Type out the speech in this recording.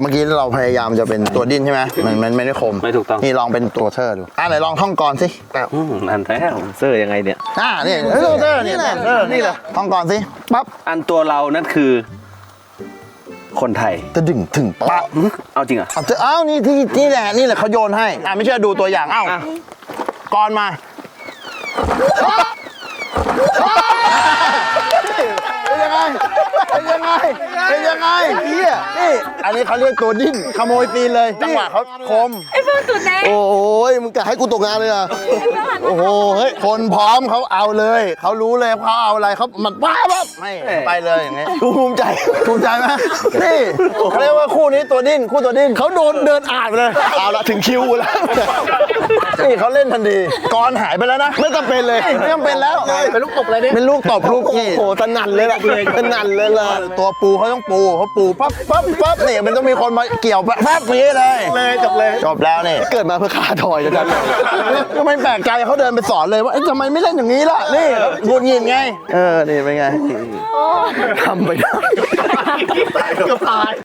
เมื่อกี้เราพยายามจะเป็นตัวดิ้นใช่ไหมมันมันไม่ได้คมไม่ถูกต้อง นี่ลองเป็นตัวเทอร์ดูอะไหนลองท่องกรสิอืมอันแล้วเซอร์ยังไงเนี่ย อ่านี่ตัวเทอร์นี่แหละเทอร์นี่แหละท่องกรสิปั๊บอันตัวเรานั่นคือ คนไทยจะดึงถึงปั๊บหึเอาจริงเหรอะเอาเถอะเอ้านี่ที่นี่แหละนี่แหละเขาโยนให้อะไม่เชื่อดูตัวอย่างเอ้าอะกรมาเป็นยังไง เป็นยังไง เป็นยังไงเฮียนี่ อันนี้เขาเรียกตัวดิ้นขโมยตีนเลย จังหวะเขาคม ไอ้เพิ่งตุดแน่โอ้ยมึงกะให้กูตกงานเลยอะ โอ้โห เฮ้ย คนพร้อมเขาเอาเลย เขารู้เลยเขาเอาอะไรเขามันว้าบไม่ไปเลยอย่างเงี้ยกูภูมิใจภูมิใจไหมนี่เขาเรียกว่าคู่นี้ตัวดิ้น คู่ตัวดิ้นเขาโดนเดินอ่านไปเลย เอาละถึงคิวกูแล้ว นี่เขาเล่นทันทีกรหายไปแล้วนะ ไม่จำเป็นเลย ไม่จำเป็นแล้วเป็นลูกตบเลยเนี่ยเป็นลูกตบลูกโอ้นี่โหสนั่นเลยล่ะสนั่นเลยล่ะตัวปูเขาต้องปูเขาปูปั๊บปั๊บปั๊บนี่มันต้องมีคนมาเกี่ยวปั๊บนี้เลยเลยจบเลยจบแล้วนี่เกิดมาเพื่อฆ่าทอยนะก็ไม่แปลกใจเขาเดินไปสอนเลยว่าเอ๊ะทำไมไม่เล่นอย่างนี้ล่ะนี่หงุดหงิดไง เออนี่เป็นไงทำไปได้เกือบตาย